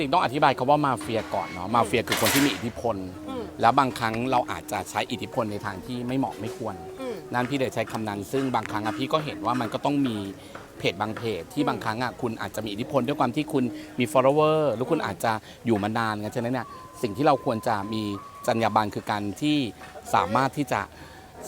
ริงๆ ต้องอธิบายคาว่ามาเฟียก่อนเนาะมาเฟียคือคนที่มีอิทธิพล อืม แล้วบางครั้งเราอาจจะใช้อิทธิพลในทางที่ไม่เหมาะไม่ควร อืม นั่นพี่เลยใช้คำนั้น ซึ่งบางครั้งอะพี่ก็เห็นว่ามันก็ต้องมีเพจบางเพจ ที่บางครั้งอะคุณอาจจะมีอิทธิพลด้วยความที่คุณมี follower หรือคุณอาจจะอยู่มานานกันฉะนั้นเนี่ยสิ่งที่เราควรจะมีจรรยาบรรณคือการที่สามารถที่จะ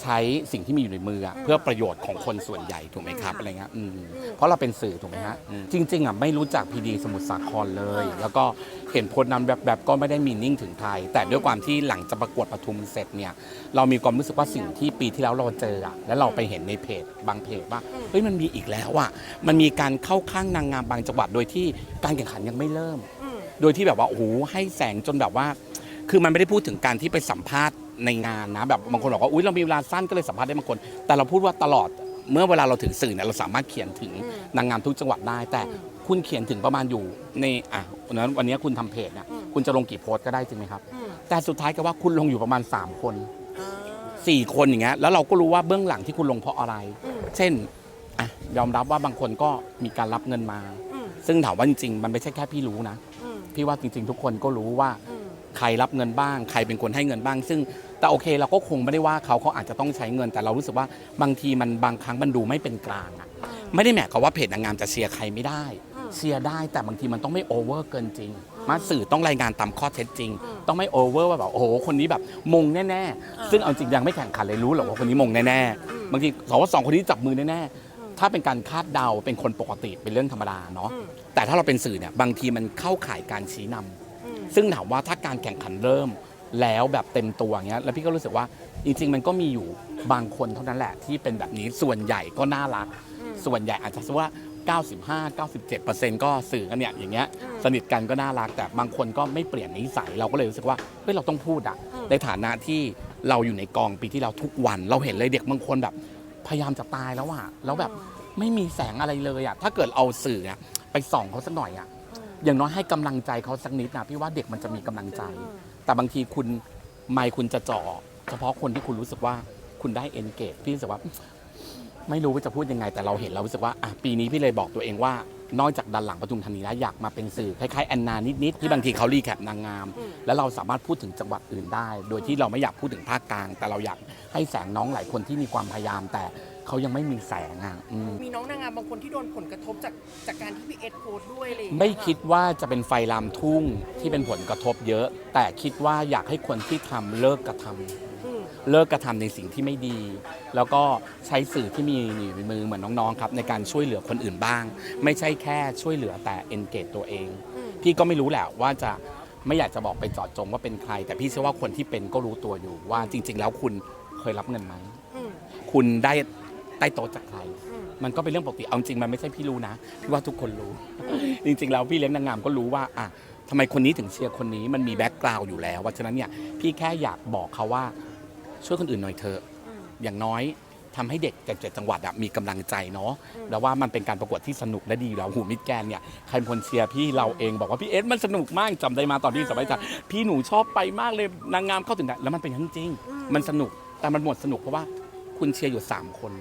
ใช้สิ่งที่มีอยู่ในมืออะเพื่อประโยชน์ของคนส่วนใหญ่ถูกไหมครับอะไรเงี้ยอืมเพราะเราเป็นสื่อถูกไหมฮะอืมจริง ๆอะไม่รู้จักพีดีสมุทรสาครเลย แล้วก็เห็นโพสต์นั้นแบบแบบๆก็ไม่ได้มีนิ่งถึงไทย แต่ด้วยความที่หลังจากประกวดปทุมเสร็จเนี่ยเรามีความรู้สึกว่าสิ่งที่ปีที่แล้วเราเจออะแล้วเราไปเห็นในเพจบางเพจว่าเฮ้ยมันมีอีกแล้วอะมันมีการเข้าข้างนางงามบางจังหวัดโดยที่การแข่งขันยังไม่เริ่มอืมโดยที่แบบว่าโอ้โหให้แสงจนแบบว่า คือมันไม่ได้พูดถึงการที่ไปสัมภาษณ์ ในงานนะแบบบางคนบอกว่าอุ้ยเรามีเวลาสั้นก็เลยสัมภาษณ์ได้บางคน แต่เราพูดว่าตลอดเมื่อเวลาเราถึงสื่อเนี่ยเราสามารถเขียนถึงอืมนางงามทุกจังหวัดได้ แต่อืมคุณเขียนถึงประมาณอยู่ในอะวันนั้นวันนี้คุณทำเพจเนี่ยอืมคุณจะลงกี่โพสต์ก็ได้จริงไหมครับอืมแต่สุดท้ายก็ว่าคุณลงอยู่ประมาณ 3 คนอ่า4คนอย่างเงี้ยแล้วเราก็รู้ว่าเบื้องหลังที่คุณลงเพราะอะไรอืมเช่นอะยอมรับว่าบางคนก็มีการรับเงินมาอืมซึ่งถามว่าจริงๆ มันไม่ใช่แค่พี่รู้นะอืมพี่ว่าจริง ๆ ทุกคนก็รู้ว่าอืมใครรับเงินบ้าง ใครเป็นคนให้เงินบ้าง ซึ่ง แต่โอเคเราก็คงไม่ได้ว่าเขาเขาอาจจะต้องใช้เงิน แต่เรารู้สึกว่าบางทีมันบางครั้งมันดูไม่เป็นกลางอะไม่ได้หมายความว่าเพจนางงามจะเชียร์ใครไม่ได้อืมเชียร์ได้แต่บางทีมันต้องไม่โอเวอร์เกินจริง มาสื่อต้องรายงานตามข้อเท็จจริงอืมต้องไม่โอเวอร์ว่าแบบโอ้โหคนนี้แบบมงแน่ๆ ซึ่งเอาจริงยังไม่แข่งขันเลยรู้หรอกว่าคนนี้มงแน่อืมๆบางทีสองว่าสองคนนี้จับมือแน่ๆถ้าเป็นการคาดเดาเป็นคนปกติเป็นเรื่องธรรมดาเนาะอืมแต่ถ้าเราเป็นสื่อเนี่ยบางทีมันเข้าข่ายการชี้นำอืมซึ่งถามว่าถ้าการแข่งขันเริ่ม แล้วแบบเต็มตัวเงี้ยแล้วพี่ก็รู้สึกว่าจริง ๆ มันก็มีอยู่บางคนเท่านั้นแหละที่เป็นแบบนี้ส่วนใหญ่ก็น่ารักอืมส่วนใหญ่อาจจะว่า 95 97ก็สื่อกันเนี่ยอย่างเงี้ยอืมสนิทกันก็น่ารักแต่บางคนก็ไม่เปลี่ยนนิสัยเราก็เลยรู้สึกว่าเฮ้ยเราต้องพูดอะอืมในฐานะที่เราอยู่ในกองปีที่เราทุกวัน เราเห็นเลยเด็กบางคนแบบพยายามจะตายแล้วอะแล้วแบบไม่มีแสงอะไรเลยอะถ้าเกิดเอาสื่ออะไปส่องเขาสักหน่อยอะอืมอย่างน้อยให้กำลังใจเขาสักนิดนะพี่ว่าเด็กมันจะมีกำลังใจอืม แต่บางทีคุณไม่คุณจะเจาะเฉพาะคนที่คุณรู้สึกว่าคุณได้เอนเกจพี่รู้สึกว่าไม่รู้ว่าจะพูดยังไง แต่เราเห็นเรารู้สึกว่าอะปีนี้พี่เลยบอกตัวเองว่า นอกจากดันหลังปทุมธานีแล้วอยากมาเป็นสื่อคล้ายๆแอนนานิดๆที่บางทีเขารีแคปนางงามอืมแล้วเราสามารถพูดถึงจังหวัดอื่นได้ โดยที่เราไม่อยากพูดถึงภาคกลาง แต่เราอยากให้แสงน้องหลายคนที่มีความพยายามแต่ เขายังไม่มีแสงอะอืม มีน้องนางงามบางคนที่โดนผลกระทบจากจากการที่พี่เอสโพสต์ด้วยอะไรอย่างเงี้ยไม่คิดว่าจะเป็นไฟลามทุ่งที่เป็นผลกระทบเยอะ แต่คิดว่าอยากให้คนที่ทำเลิกกระทำอืมเลิกกระทำในสิ่งที่ไม่ดี แล้วก็ใช้สื่อที่มีอยู่ในมือเหมือนน้องๆครับ ในการช่วยเหลือคนอื่นบ้าง ไม่ใช่แค่ช่วยเหลือแต่ engage ตัวเอง อืมพี่ก็ไม่รู้แหละว่าจะไม่อยากจะบอกไปเจาะจงว่าเป็นใคร แต่พี่เชื่อว่าคนที่เป็นก็รู้ตัวอยู่ว่าจริง ๆ แล้วคุณเคยรับเงินไหม อืม คุณได้ ใต้โต๊ะจากใครอืมมันก็เป็นเรื่องปกติ เอาจริงมันไม่ใช่พี่รู้นะ พี่ว่าทุกคนรู้ จริงๆแล้วพี่เลี้ยงนางงามก็รู้ว่าอะทำไมคนนี้ถึงเชียร์คนนี้มันมีแบ็กกราวด์อยู่แล้วว่าฉะนั้นเนี่ยพี่แค่อยากบอกเขาว่าช่วยคนอื่นหน่อยเถอะอืมอย่างน้อยทำให้เด็กจากเจ็ดจังหวัดอะมีกำลังใจเนาะอืมแล้วว่ามันเป็นการประกวดที่สนุกและดีอยู่แล้วหูมิดแกรนด์เนี่ยใครเป็นคนเชียร์พี่เราเองบอกว่าพี่เอสมันสนุกมากจำได้มาตอนที่สมัยจัดพี่หนูชอบไปมากเลยนางงามเข้าถึงได้แล้วมันเป็นอย่างนั้นจริงอืมมันสนุกแต่มันหมดสนุกเพราะว่าคุณเชียร์อยู่ 3 คน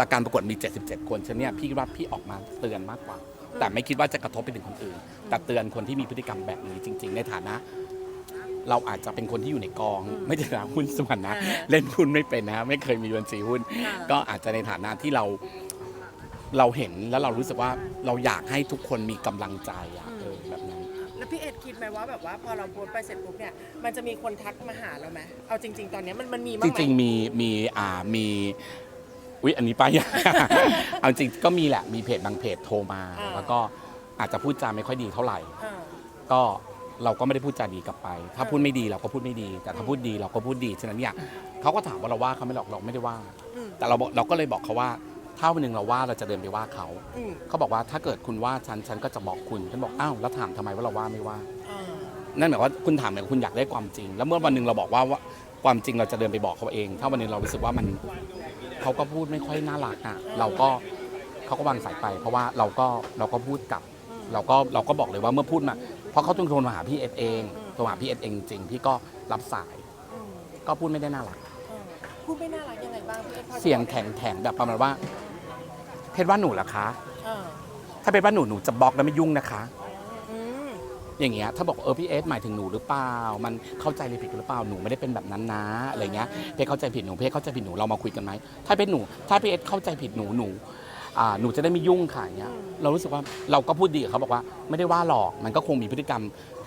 แต่การประกวดมี 77 คนฉะนั้นเนี่ยพี่คิดว่าพี่ออกมาเตือนมากกว่า แต่ไม่คิดว่าจะกระทบไปถึงคนอื่น แต่เตือนคนที่มีพฤติกรรมแบบนี้จริง ๆ ในฐานะ เราอาจจะเป็นคนที่อยู่ในกอง ไม่ได้นะหุ้นส่วนนะ อ่าเล่นหุ้นไม่เป็นนะ ไม่เคยมีบัญชีหุ้น อ่า ก็อาจจะในฐานะที่เราเราเห็นแล้วเรารู้สึกว่าเราอยากให้ทุกคนมีกำลังใจอะเออแบบนั้น แล้วพี่เอ็ดคิดไหมว่าแบบว่าพอเราโพสต์ไปเสร็จปุ๊บเนี่ยมันจะมีคนทักมาหาเราไหมเอาจริง ๆ ตอนเนี้ยมันมันมีบ้าจงไหมริงๆมีมีอ่ามี อุ๊ยอันนี้ไปเอาจริงก็มีแหละมีเพจบางเพจโทรมา อ่า แล้วก็อาจจะพูดจาไม่ค่อยดีเท่าไหร่อ่าก็เราก็ไม่ได้พูดจาดีกลับไป ถ้าอ่าพูดไม่ดีเราก็พูดไม่ดี แต่ถ้าพูดดีเราก็พูดดีฉะนั้นเนี่ยเขาก็ถามว่าเราว่าเขาไม่หรอกเราไม่ได้ว่า อืมแต่เราบอกเราก็เลยบอกเขาว่า ถ้าวันหนึ่งเราว่าเราจะเดินไปว่าเขาอืมเขาบอกว่าถ้าเกิดคุณว่าฉันฉันก็จะบอกคุณฉันบอกอ้าวแล้วถามทำไมว่าเราว่าไม่ว่า อ่านั่นหมายว่าคุณถามเนี่ยคุณอยากได้ความจริง แล้วเมื่อวันหนึ่งเราบอกว่าว่าความจริงเราจะเดินไปบอกเขาเอง ถ้าวันหนึงเรารู้สึกว่ามัน เขาก็พูดไม่ค่อยน่ารักอะเราก็เขาก็วางสายไป เพราะว่าเราก็เราก็พูดกลับอืมเราก็เราก็บอกเลยว่าเมื่อพูดมาเพราะเขาต้องโทรมาหาพี่เอสเองโทรมาหาพี่เอสเองจริงพี่ก็รับสายอืมก็พูดไม่ได้น่ารักอืมพูดไม่น่ารักยังไงบ้างพี่เอ็ดพอจะเสียงบอกได้แข็งไหมแข็งแบบประมาณว่า เพชรว่าหนูเหรอคะอ่าถ้าเป็นว่าหนูหนูจะบล็อกแล้วไม่ยุ่งนะคะอืม อย่างเงี้ยถ้าบอกเออพี่เอสหมายถึงหนูหรือเปล่า มันเข้าใจเลยผิดหรือเปล่าหนูไม่ได้เป็นแบบนั้นนะอะไรเงี้ยเพชรเข้าใจผิดหนูเพชรเข้าใจผิดหนูเรามาคุยกันไหมถ้าเป็นหนูถ้าพี่เอสเข้าใจผิดหนูหนูอ่าหนูจะได้ไม่ยุ่งค่ะอย่างเงี้ยเรารู้สึกว่าเราก็พูดดีกับเขาบอกว่าไม่ได้ว่าหรอกมันก็คงมีพฤติกรรม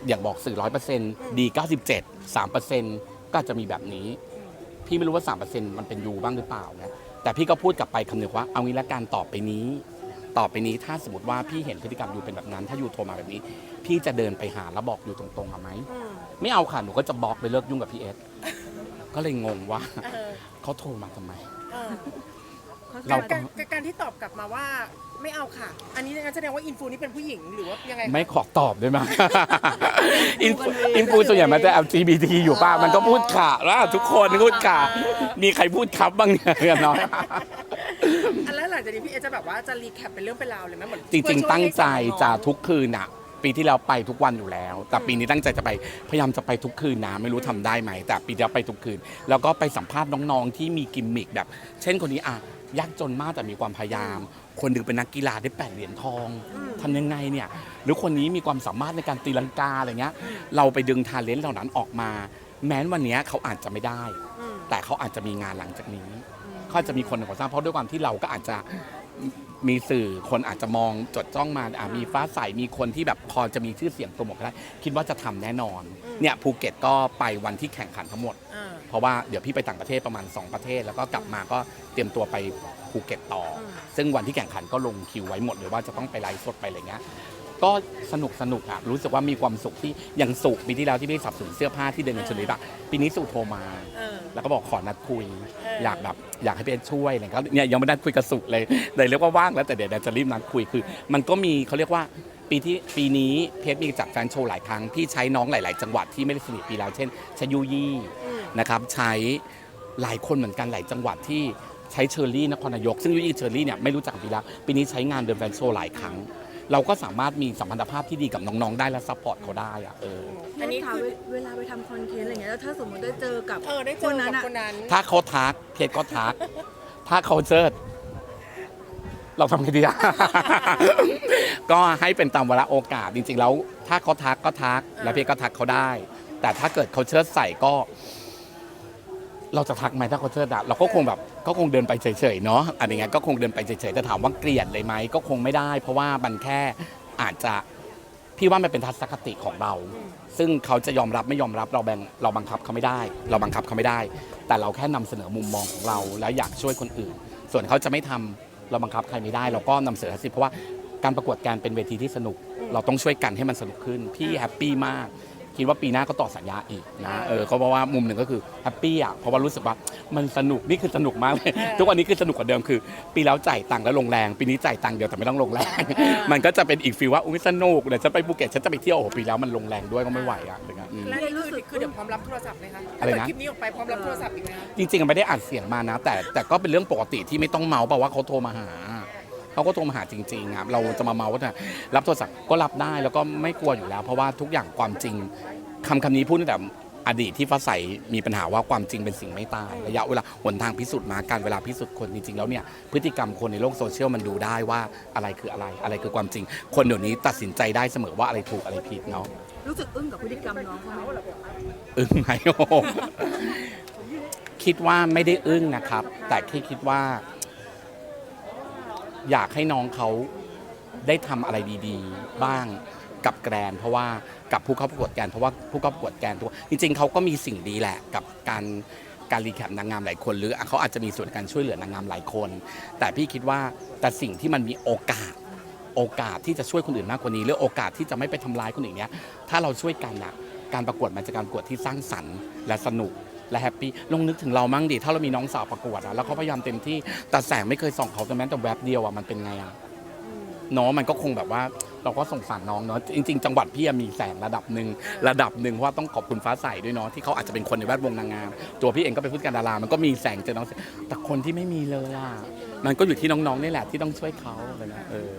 อย่างบอกสื่อร้อยเปอร์เซ็นต์ดีเก้าสิบเจ็ดสามเปอร์เซ็นต์ก็อาจจะมีแบบนี้ พี่ไม่รู้ว่าสามเปอร์เซ็นต์มันเป็นยูบ้างหรือเปล่านะแต่พี่ก็พูดกลับไปคำหนึงว่าเอางี้ละการตอบไปนี้ ต่อไปนี้ถ้าสมมติว่าพี่เห็นพฤติกรรมยูเป็นแบบนั้น ถ้ายูโทรมาแบบนี้ พี่จะเดินไปหาแล้วบอกยูตรงๆเอาไหมอืมไม่เอาค่ะหนูก็จะบล็อกไปเลิกยุ่งกับพี่เอสก็เลยงงว่าเออเขาโทรมาทำไมเออเราการการการที่ตอบกลับมาว่าไม่เอาค่ะ อันนี้งั้นแสดงว่าอินฟูนี่เป็นผู้หญิงหรือว่ายังไงคะ ไม่ขอตอบได้ไหมอินฟูอินฟูส่วนใหญ่มันจะ LGBT อยู่ป้ามันก็พูดขาแล้วทุกคนพูดขามีใครพูดครับบ้างเนี่ยเนาะ อันแล้วหลังจากนี้พี่เอจะแบบว่าจะรีแคปเป็นเรื่องเป็นราวเลยไหมเหมือนจริง ๆ ตั้งใจจะทุกทุกคืนอะปีที่แล้วไปทุกวันอยู่แล้ว แต่ปีนี้ตั้งใจจะไปพยายามจะไปทุกคืนนะไม่รู้ทำได้ไหม แต่ปีที่แล้วไปทุกคืน แล้วก็ไปสัมภาษณ์น้องๆ ที่มีกิมมิคแบบ เช่นคนนี้อะยากจนมากแต่มีความพยายาม คนหนึ่งเป็นนักกีฬาได้แปดเหรียญทองทำยังไงเนี่ย หรือคนนี้มีความสามารถในการตีลังกาอะไรเงี้ย เราไปดึงทาเลนต์เหล่านั้นออกมา แม้นวันเนี้ยเขาอาจจะไม่ได้อืม แต่เขาอาจจะมีงานหลังจากนี้เขาอาจจะมีคนก่อสร้างเพราะด้วยความที่เราก็อาจจะมีสื่อคนอาจจะมองจดจ้องมาอะมีฟ้าใสมีคนที่แบบพอจะมีชื่อเสียงโปรโมทก็ได้คิดว่าจะทำแน่นอนเนี่ยภูเก็ตก็ไปวันที่แข่งขันทั้งหมด อ่า เพราะว่าเดี๋ยวพี่ไปต่างประเทศประมาณ 2 ประเทศ แล้วก็กลับมาก็เตรียมตัวไปภูเก็ตต่ออม ซึ่งวันที่แข่งขันก็ลงคิวไว้หมดเลยว่าจะต้องไปไลฟ์สดไปอะไรเงี้ย ก็สนุกสนุกอะรู้สึกว่ามีความสุขที่อย่างสุขปีที่แล้วที่พี่สับสนเสื้อผ้าที่เดินกันชนลิปอะปีนี้สุโทรมา เออ แล้วก็บอกขอนัดคุยเอออยากแบบอยากให้พี่เอ็นช่วยอะไรก็เนี่ยยังไม่ได้คุยกับสุเลยเลยเรียกว่าว่างแล้วแต่เดี๋ยวจะรีบนัดคุยคือ มันก็มีเขาเรียกว่าปีที่ปีนี้เพจมีจัดแฟนโชว์หลายครั้งพี่ใช้น้องหลาย ๆ จังหวัดที่ไม่ได้สนิทปีแล้วเช่นใช้ยูยี่อืม นะครับใช้หลายคนเหมือนกันหลายจังหวัดที่ใช้เชอร์รี่นครนายกซึ่งยูยี่เชอร์รี่เนี่ยไม่รู้จักปีแล้วปีนี้ใช้งานเดินแฟนโชว์หลายครั้ง เราก็สามารถมีสัมพันธภาพที่ดีกับน้องๆได้และซัพพอร์ตเขาได้อะเออ อันนี้ถามคือเวลาไปทำคอนเทนต์อะไรเงี้ยแล้วถ้าสมมติได้เจอกับเออได้เจคอนนั้กับนอะคนนั้นถ้าเขาทักเพจก็ทัก ถ้าเขาเจิดเราทำไงดีอะ ก็ให้เป็นตามเวลาโอกาสจริงๆแล้ว ถ้าเขาทักก็ทัก แล้วเพจก็ทักเขาได้ แต่ถ้าเกิดเขาเชิดใส่ก็ เราจะทักไหมถ้าเขาเชิดอะเราก็คงแบบก็คงเดินไปเฉยๆเนาะอะไรเงี้ยก็คงเดินไปเฉยๆแต่ถามว่าเกลียดเลยไหมก็คงไม่ได้ เพราะว่ามันแค่อาจจะพี่ว่ามันเป็นทัศนคติของเรา ซึ่งเขาจะยอมรับไม่ยอมรับเราแบ่งเราบังคับเขาไม่ได้ เราบังคับเขาไม่ได้ แต่เราแค่นำเสนอมุมมองของเรา แล้วอยากช่วยคนอื่น ส่วนเขาจะไม่ทำเราบังคับใครไม่ได้ เราก็นำเสนอสิเพราะว่าการประกวดการเป็นเวทีที่สนุก เราต้องช่วยกันให้มันสนุกขึ้นพี่แฮปปี้มาก คิดว่าปีหน้าก็ต่อสัญญาอีกนะเออเขาบอกว่ามุมหนึ่งก็คือแฮปปี้อะเพราะว่ารู้สึกว่ามันสนุกนี่คือสนุกมากเลยทุกวันนี้คือสนุกกว่าเดิมคือ ปีแล้วจ่ายตังค์แล้วลงแรง ปีนี้จ่ายตังค์เดียวแต่ไม่ต้องลงแรง มันก็จะเป็นอีกฟีลว่าอุ้ยสนุกเดี๋ยวฉันไปภูเก็ตฉันจะไปเที่ยวโอ้โหปีแล้วมันลงแรงด้วยก็ไม่ไหวอะอะไรเงี้ยอืม และนี่คือคือเดี๋ยวพร้อมรับโทรศัพท์ไหมคะอะไรนะ ถ้าเกิดคลิปนี้ออกไปพร้อมรับโทรศัพท์อีกไหมคะจริงๆอะไม่ได้อัดเสียงมานะ แต่แต่ก็เป็นเรื่องปกติที่ไม่ต้องเมาส์เปล่าว่าเขาโทรมาหาเขาก็โทรมาหาจริงๆครับเราจะมาเมาส์ว่าเนี่ยรับโทรศัพท์ก็รับได้แล้วก็ไม่กลัวอยู่แล้ว เพราะว่าทุกอย่างความจริง คำคำนี้พูดตั้งแต่อดีตที่ฟ้าใสมีปัญหาว่าความจริงเป็นสิ่งไม่ตาย ระยะเวลาหนทางพิสูจน์มาการเวลาพิสูจน์คนจริงๆแล้วเนี่ยพฤติกรรมคนในโลกโซเชียลมันดูได้ว่าอะไรคืออะไร อะไรคือความจริง คนเดี๋ยวนี้ตัดสินใจได้เสมอว่าอะไรถูกอะไรผิดเนาะรู้สึกอึ้งกับพฤติกรรมน้องเขาไหมอึ้งไหมโอ้โหคิดว่าไม่ได้อึ้งนะครับ แต่แค่คิดว่า อยากให้น้องเขาได้ทำอะไรดี ๆ บ้าง กับแกรนเพราะว่ากับผู้เข้าประกวดแกรนเพราะว่าผู้เข้าประกวดแกรนตัวจริง ๆเขาก็มีสิ่งดีแหละกับการการรีแคปนางงามหลายคน หรือเขาอาจจะมีส่วนในการช่วยเหลือนางงามหลายคน แต่พี่คิดว่าแต่สิ่งที่มันมีโอกาสโอกาสที่จะช่วยคนอื่นมากกว่านี้หรือโอกาสที่จะไม่ไปทำร้ายคนอื่นเนี้ยถ้าเราช่วยกันอะการประกวดมันจะการประกวดที่สร้างสรรค์และสนุกและแฮปปี้ลองนึกถึงเรามั่งดิถ้าเรามีน้องสาวประกวดอะแล้วเขาพยายามเต็มที่แต่แสงไม่เคยส่องเขาแต่แม้แต่แวบเดียวอะมันเป็นไงอะ เนาะมันก็คงแบบว่าเราก็สงสารน้องเนาะจริง ๆ จังหวัดพี่อะมีแสงระดับหนึ่งระดับหนึ่งเพราะว่าต้องขอบคุณฟ้าใสด้วยเนาะที่เขาอาจจะเป็นคนในแวดวงนางงามตัวพี่เองก็เป็นผู้จัดการดารามันก็มีแสงเจอน้องแต่คนที่ไม่มีเลยอะมันก็อยู่ที่น้องๆนี่แหละที่ต้องช่วยเขาอะไรนะเออ